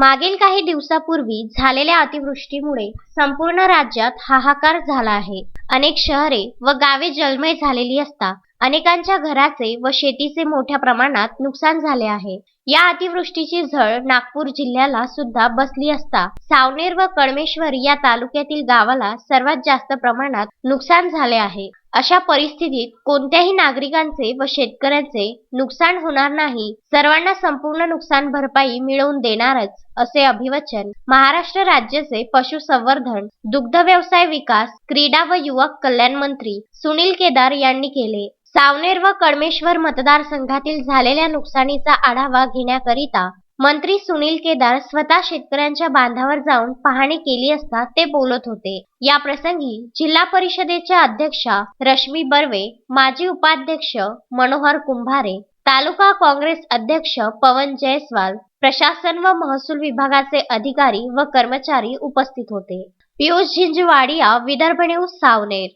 मागील काही दिवसापूर्वी झालेल्या अतिवृष्टीमुळे संपूर्ण राज्यात हाहाकार झाला आहे. अनेक शहरे व गावे जलमय झालेली असता अनेकांच्या घराचे व शेतीचे मोठ्या प्रमाणात नुकसान झाले आहे. या अतिवृष्टीची झळ नागपूर जिल्ह्याला सुद्धा बसली असता सावनेर व कळमेश्वर या तालुक्यातील गावाला सर्वात जास्त प्रमाणात नुकसान झाले आहे. अशा परिस्थितीत कोणत्याही नागरिकांचे व शेतकऱ्यांचे नुकसान होणार नाही. सर्वांना संपूर्ण नुकसान भरपाई मिळवून देणारच असे अभिवचन महाराष्ट्र राज्याचे पशुसंवर्धन दुग्ध व्यवसाय विकास क्रीडा व युवक कल्याण मंत्री सुनील केदार यांनी केले. सावनेर व कडमेश्वर मतदारसंघातील झालेल्या नुकसानीचा आढावा घेण्याकरिता मंत्री सुनील केदार स्वतः शेतकऱ्यांच्या बांधावर जाऊन पाहणी केली असता ते बोलत होते. या प्रसंगी जिल्हा परिषदेच्या अध्यक्षा रश्मी बर्वे माजी उपाध्यक्ष मनोहर कुंभारे तालुका काँग्रेस अध्यक्ष पवन जयस्वाल प्रशासन व महसूल विभागाचे अधिकारी व कर्मचारी उपस्थित होते. पियुष झिंजवाडिया विदर्भ न्यूज सावनेर.